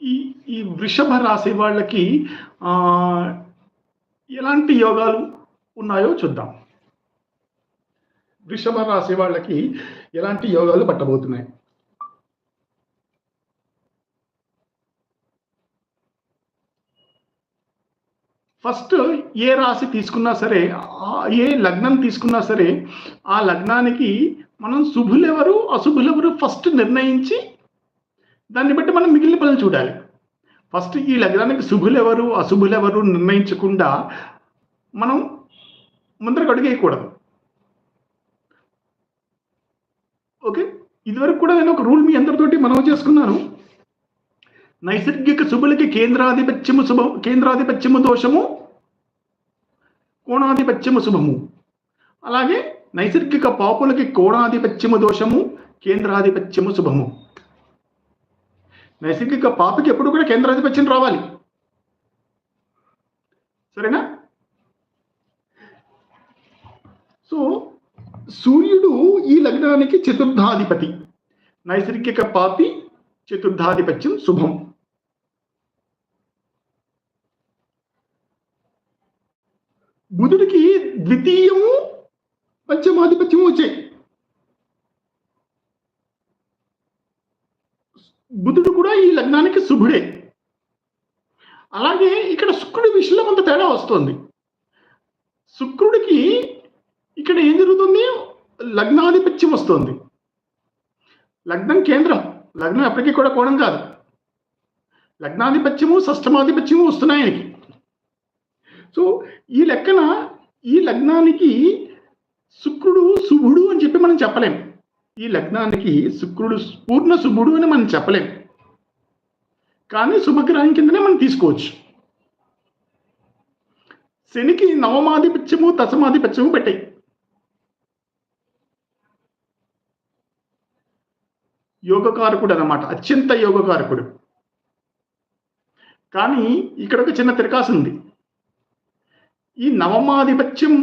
ఈ ఈ వృషభ రాశి వాళ్ళకి ఎలాంటి యోగాలు ఉన్నాయో చూద్దాం. వృషభ రాశి వాళ్ళకి ఎలాంటి యోగాలు పట్టబోతున్నాయి? ఫస్ట్ ఏ రాశి తీసుకున్నా సరే ఏ లగ్నం తీసుకున్నా సరే ఆ లగ్నానికి మనం శుభులెవరు అశుభులెవరు ఫస్ట్ నిర్ణయించి దాన్ని బట్టి మనం మిగిలిన పనులు చూడాలి. ఫస్ట్ ఈ లగ్నానికి శుభులెవరు అశుభులెవరు నిర్ణయించకుండా మనం ముందరకు అడుగేయకూడదు. ఓకే ఇదివరకు కూడా నేను ఒక రూల్ మీ అందరితోటి మనం చేసుకున్నాను. నైసర్గిక శుభులకి కేంద్రాధిపత్యము శుభం కేంద్రాధిపత్యము దోషము కోణాధిపత్యము శుభము. అలాగే నైసర్గిక పాపులకి కోణాధిపత్యము దోషము కేంద్రాధిపత్యము శుభము. నైసర్గిక పాపకి ఎప్పుడు కూడా కేంద్రాధిపత్యం రావాలి. సరేనా? సో సూర్యుడు ఈ లగ్నానికి చతుర్థాధిపతి. నైసర్గిక పాపి చతుర్థాధిపత్యం శుభం. బుధుడికి ద్వితీయము పంచమాధిపత్యము వచ్చాయి. బుధుడు కూడా ఈ లగ్నానికి శుభుడే. అలాగే ఇక్కడ శుక్రుడి విషయంలో కొంత తేడా వస్తుంది. శుక్రుడికి ఇక్కడ ఏం జరుగుతుంది? లగ్నాధిపత్యం వస్తుంది. లగ్నం కేంద్రం. లగ్నం ఎప్పటికీ కూడా కోణం కాదు. లగ్నాధిపత్యము షష్టమాధిపత్యము వస్తున్నాయి ఆయనకి. సో ఈ లెక్కన ఈ లగ్నానికి శుక్రుడు శుభుడు అని చెప్పి మనం చెప్పలేం. ఈ లగ్నానికి శుక్రుడు పూర్ణ శుభుడు అని మనం చెప్పలేం. కానీ శుభగ్రహం కిందనే మనం తీసుకోవచ్చు. శనికి నవమాధిపత్యము దశమాధిపత్యము పెట్టాయి. యోగకారకుడు అనమాట అత్యంత యోగకారకుడు. కానీ ఇక్కడ ఒక చిన్న తిరకాసు ఉంది. ఈ నవమాధిపత్యం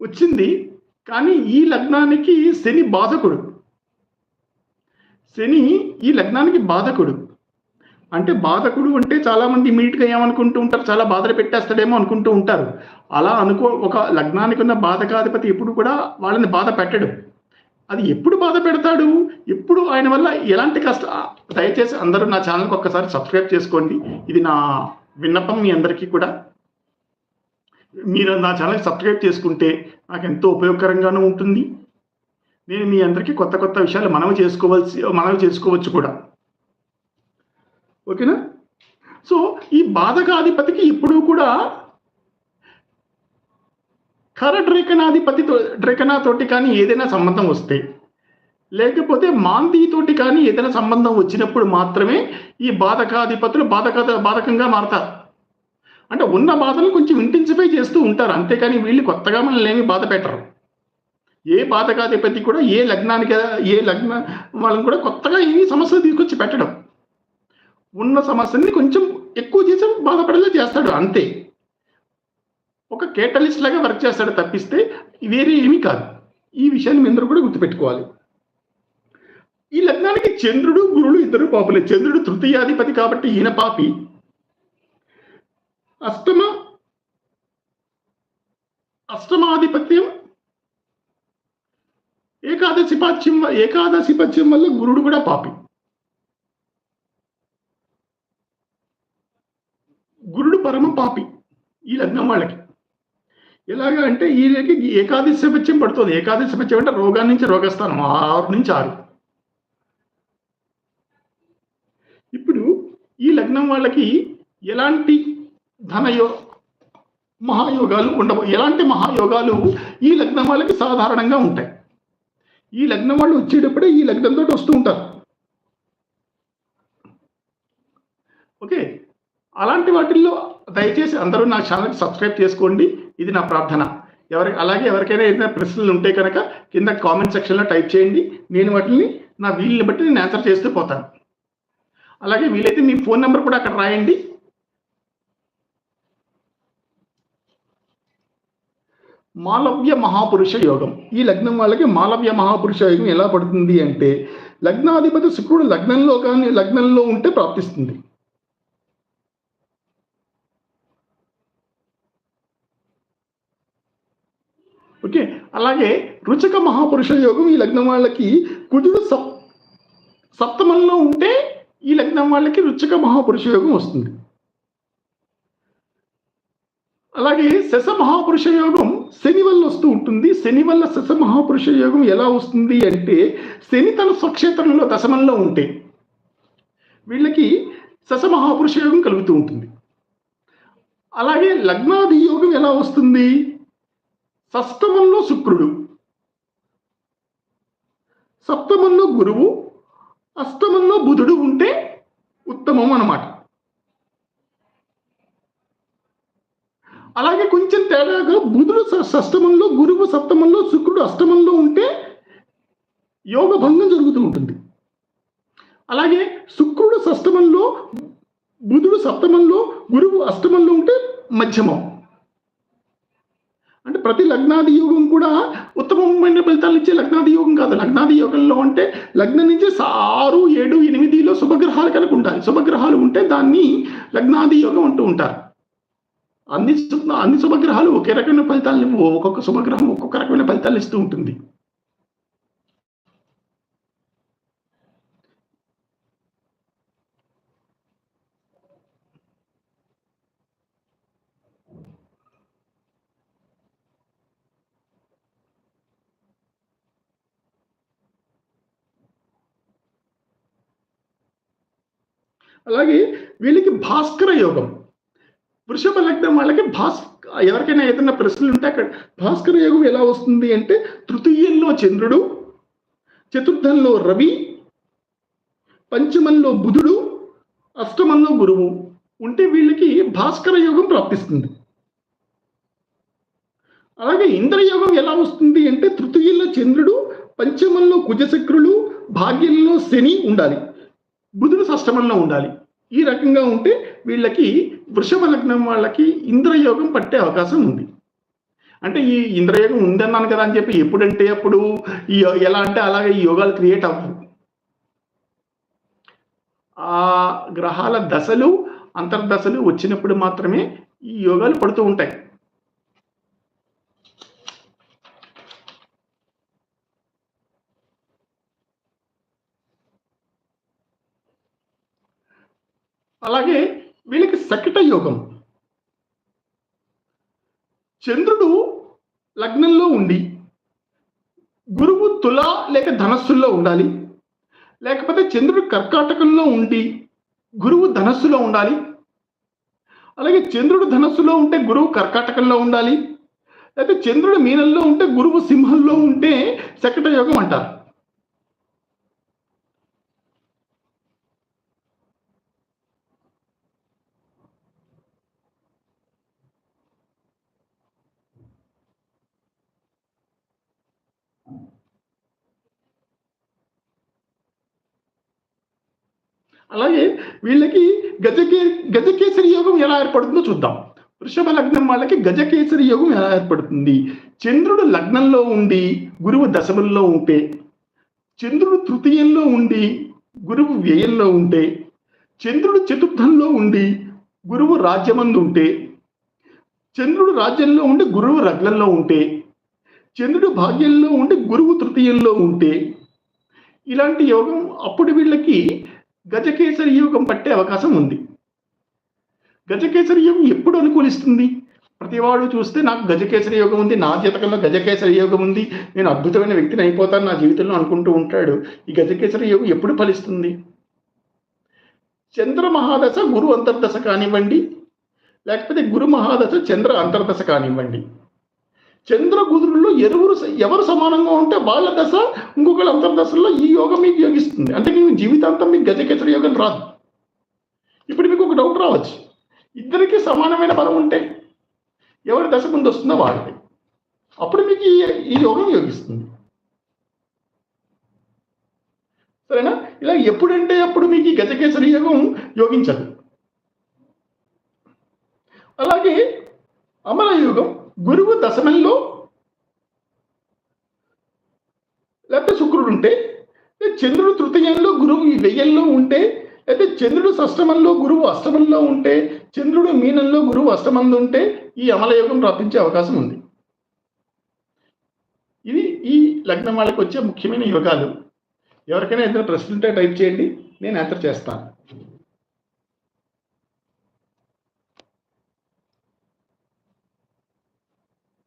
వచ్చింది కానీ ఈ లగ్నానికి శని బాధకుడు. శని ఈ లగ్నానికి బాధకుడు. అంటే బాధకుడు అంటే చాలామంది ఇమీడియట్గా ఏమనుకుంటూ ఉంటారు? చాలా బాధలు పెట్టేస్తాడేమో అనుకుంటూ ఉంటారు. అలా అనుకో ఒక లగ్నానికి ఉన్న బాధకాధిపతి ఎప్పుడు కూడా వాళ్ళని బాధ పెట్టడు. అది ఎప్పుడు బాధ పెడతాడు? ఎప్పుడు ఆయన వల్ల ఎలాంటి కష్ట దయచేసి అందరూ నా ఛానల్కి ఒక్కసారి సబ్స్క్రైబ్ చేసుకోండి. ఇది నా విన్నపం మీ అందరికీ కూడా. మీరు నా ఛానల్కి సబ్స్క్రైబ్ చేసుకుంటే నాకు ఎంతో ఉపయోగకరంగానూ ఉంటుంది. నేను మీ అందరికీ కొత్త కొత్త విషయాలు మనవి చేసుకోవాల్సి మనవి చేసుకోవచ్చు కూడా. ఓకేనా? సో ఈ బాధకాధిపతికి ఇప్పుడు కూడా ఖర డ్రేకనాధిపతితో డ్రేకనాతోటి కానీ ఏదైనా సంబంధం వస్తే లేకపోతే మాందీతోటి కానీ ఏదైనా సంబంధం వచ్చినప్పుడు మాత్రమే ఈ బాధకాధిపతులు బాధక బాధకంగా మారతారు. అంటే ఉన్న బాధను కొంచెం ఇంటెన్సిఫై చేస్తూ ఉంటారు. అంతేకాని వీళ్ళు కొత్తగా మనల్ని ఏమి బాధ పెట్టరు. ఏ బాధకాధిపతి కూడా ఏ లగ్నానికి ఏ లగ్న వాళ్ళని కూడా కొత్తగా ఈ సమస్య తీసుకొచ్చి పెట్టడం. ఉన్న సమస్యని కొంచెం ఎక్కువ చేసి బాధపడేలా చేస్తాడు. అంతే. ఒక కేటలిస్ట్ లాగా వర్క్ చేస్తాడు తప్పిస్తే వేరే ఏమీ కాదు. ఈ విషయాన్ని మీ అందరూ కూడా గుర్తుపెట్టుకోవాలి. ఈ లగ్నానికి చంద్రుడు గురుడు ఇద్దరు పాపులే చంద్రుడు తృతీయాధిపతి కాబట్టి ఈయన పాపి. అష్టమ అష్టమాధిపత్యం ఏకాదశి పత్యం ఏకాదశి పత్యం వల్ల గురుడు కూడా పాపి. గురుడు పరమ పాపి ఈ లగ్నం వాళ్ళకి. ఎలాగా అంటే ఈయనకి ఏకాదశి పత్యం పడుతుంది. ఏకాదశి పత్యం అంటే రోగాన్ని నుంచి రోగస్థానం ఆరు నుంచి ఆరు. ఇప్పుడు ఈ లగ్నం వాళ్ళకి ఎలాంటి ధనయో మహాయోగాలు ఉండవు. ఎలాంటి మహాయోగాలు? ఈ లగ్నం వాళ్ళకి సాధారణంగా ఉంటాయి. ఈ లగ్నం వాళ్ళు వచ్చేటప్పుడే ఈ లగ్నంతో వస్తూ ఉంటారు. ఓకే? అలాంటి వాటిల్లో దయచేసి అందరూ నా ఛానల్ సబ్స్క్రైబ్ చేసుకోండి. ఇది నా ప్రార్థన. ఎవరి అలాగే ఎవరికైనా ఏదైనా ప్రశ్నలు ఉంటే కనుక కింద కామెంట్ సెక్షన్లో టైప్ చేయండి. నేను వాటిని నా వీలుని బట్టి నేను ఆన్సర్ చేస్తూ పోతాను. అలాగే వీలైతే మీ ఫోన్ నెంబర్ కూడా అక్కడ రాయండి. మాలవ్య మహాపురుష యోగం. ఈ లగ్నం వాళ్ళకి మాలవ్య మహాపురుష యోగం ఎలా పడుతుంది అంటే లగ్నాధిపతి శుక్రుడు లగ్నంలో కానీ లగ్నంలో ఉంటే ప్రాప్తిస్తుంది. ఓకే? అలాగే రుచక మహాపురుష యోగం ఈ లగ్నం వాళ్ళకి కుజుడు సప్ సప్తమంలో ఉంటే ఈ లగ్నం వాళ్ళకి రుచక మహాపురుష యోగం వస్తుంది. అలాగే శశమహాపురుష యోగం శని వల్ల వస్తూ ఉంటుంది. శని వల్ల శశమహాపురుష యోగం ఎలా వస్తుంది అంటే శని తన స్వక్షేత్రంలో దశమంలో ఉంటే వీళ్ళకి శశమహాపురుష యోగం కలుగుతూ ఉంటుంది. అలాగే లగ్నాది యోగం ఎలా వస్తుంది? సప్తమంలో శుక్రుడు సప్తమంలో గురువు అష్టమంలో బుధుడు ఉంటే ఉత్తమం అన్నమాట. అలాగే కొంచెం తేడాగా బుధుడు సష్టమంలో షష్టమంలో గురువు సప్తమంలో శుక్రుడు అష్టమంలో ఉంటే యోగ భంగం జరుగుతూ ఉంటుంది. అలాగే శుక్రుడు షష్టమంలో బుధుడు సప్తమంలో గురువు అష్టమంలో ఉంటే మధ్యమం. అంటే ప్రతి లగ్నాది యోగం కూడా ఉత్తమమైన ఫలితాలు ఇచ్చే లగ్నాది యోగం కాదు. లగ్నాది యోగంలో అంటే లగ్నం నుంచి ఆరు ఏడు ఎనిమిదిలో శుభగ్రహాలు కనుక ఉండాలి. శుభగ్రహాలు ఉంటే దాన్ని లగ్నాది యోగం అంటూ ఉంటారు. అన్ని అన్ని శుభగ్రహాలు ఒకే రకమైన ఫలితాలు ఇవ్వవు. ఒక్కొక్క శుభగ్రహం ఒక్కొక్క రకమైన ఫలితాలు ఇస్తూ ఉంటుంది అలాగే వీళ్ళకి భాస్కర యోగం వృషభ లగ్నం వాళ్ళకి భాస్ ఎవరికైనా ఏదైనా ప్రశ్నలు ఉంటే అక్కడ భాస్కర యోగం ఎలా వస్తుంది అంటే తృతీయంలో చంద్రుడు చతుర్థంలో రవి పంచమంలో బుధుడు అష్టమంలో గురువు ఉంటే వీళ్ళకి భాస్కర యోగం ప్రాప్తిస్తుంది. అలాగే ఇంద్రయోగం ఎలా వస్తుంది అంటే తృతీయంలో చంద్రుడు పంచమంలో కుజశక్రులు భాగ్యంలో శని ఉండాలి. బుధుడు షష్టమంలో ఉండాలి. ఈ రకంగా ఉంటే వీళ్ళకి వృషభ లగ్నం వాళ్ళకి ఇంద్రయోగం పట్టే అవకాశం ఉంది. అంటే ఈ ఇంద్రయోగం ఉందన్నాను కదా అని చెప్పి ఎప్పుడంటే అప్పుడు ఈ ఎలా అంటే అలాగే ఈ యోగాలు క్రియేట్ అవ్వవు. ఆ గ్రహాల దశలు అంతర్దశలు వచ్చినప్పుడు మాత్రమే ఈ యోగాలు పడుతూ ఉంటాయి. అలాగే వీళ్ళకి సకిట యోగం. చంద్రుడు లగ్నంలో ఉండి గురువు తుల లేక ధనస్సుల్లో ఉండాలి. లేకపోతే చంద్రుడు కర్కాటకంలో ఉండి గురువు ధనస్సులో ఉండాలి. అలాగే చంద్రుడు ధనస్సులో ఉంటే గురువు కర్కాటకంలో ఉండాలి. లేకపోతే చంద్రుడు మీనంలో ఉంటే గురువు సింహంలో ఉంటే శకట యోగం అంటారు. అలాగే వీళ్ళకి గజకే గజకేసరి యోగం ఎలా ఏర్పడుతుందో చూద్దాం. వృషభ లగ్నం వాళ్ళకి గజకేసరి యోగం ఎలా ఏర్పడుతుంది? చంద్రుడు లగ్నంలో ఉండి గురువు దశమంలో ఉంటే చంద్రుడు తృతీయంలో ఉండి గురువు వ్యయంలో ఉంటే చంద్రుడు చతుర్థంలో ఉండి గురువు రాజ్యమందు ఉంటే చంద్రుడు రాజ్యంలో ఉండి గురువు రగ్నంలో ఉంటే చంద్రుడు భాగ్యంలో ఉండి గురువు తృతీయంలో ఉంటే ఇలాంటి యోగం అప్పుడు వీళ్ళకి గజకేసరి యోగం పట్టే అవకాశం ఉంది. గజకేసరి యోగం ఎప్పుడు అనుకూలిస్తుంది? ప్రతివాడు చూస్తే నాకు గజకేసరి యోగం ఉంది నా జీతకంలో గజకేసరి యోగం ఉంది నేను అద్భుతమైన వ్యక్తిని అయిపోతాను నా జీవితంలో అనుకుంటూ ఉంటాడు. ఈ గజకేసరి యోగం ఎప్పుడు ఫలిస్తుంది? చంద్ర మహాదశ గురు అంతర్దశ కానివ్వండి లేకపోతే గురు మహాదశ చంద్ర అంతర్దశ కానివ్వండి. చంద్ర ఎరువురు ఎవరు ఎవరు సమానంగా ఉంటే వాళ్ళ దశ ఇంకొకళ్ళ అంతర్దశల్లో ఈ యోగం మీకు యోగిస్తుంది అంటే మీ జీవితాంతం మీకు గజకేసరి యోగం రాదు. ఇప్పుడు మీకు ఒక డౌట్ రావచ్చు. ఇద్దరికి సమానమైన బలం ఉంటే ఎవరి దశ ముందు వస్తుందో వాళ్ళకి అప్పుడు మీకు ఈ ఈ యోగం యోగిస్తుంది సరేనా? ఇలా ఎప్పుడంటే అప్పుడు మీకు ఈ గజకేసరి యోగం యోగించదు. అలాగే అమల యోగం గురువు దశమంలో లేకపోతే శుక్రుడు ఉంటే చంద్రుడు తృతీయంలో గురువు ఈ వెయ్యంలో ఉంటే అయితే చంద్రుడు షష్టమంలో గురువు అష్టమంలో ఉంటే చంద్రుడు మీనంలో గురువు అష్టమంలో ఉంటే ఈ అమలయోగం ప్రాప్తించే అవకాశం ఉంది. ఇది ఈ లగ్నం వాళ్ళకి వచ్చే ముఖ్యమైన యోగాలు. ఎవరికైనా ఏదైనా ప్రశ్న ఉంటే టైప్ చేయండి నేను ఆన్సర్ చేస్తాను.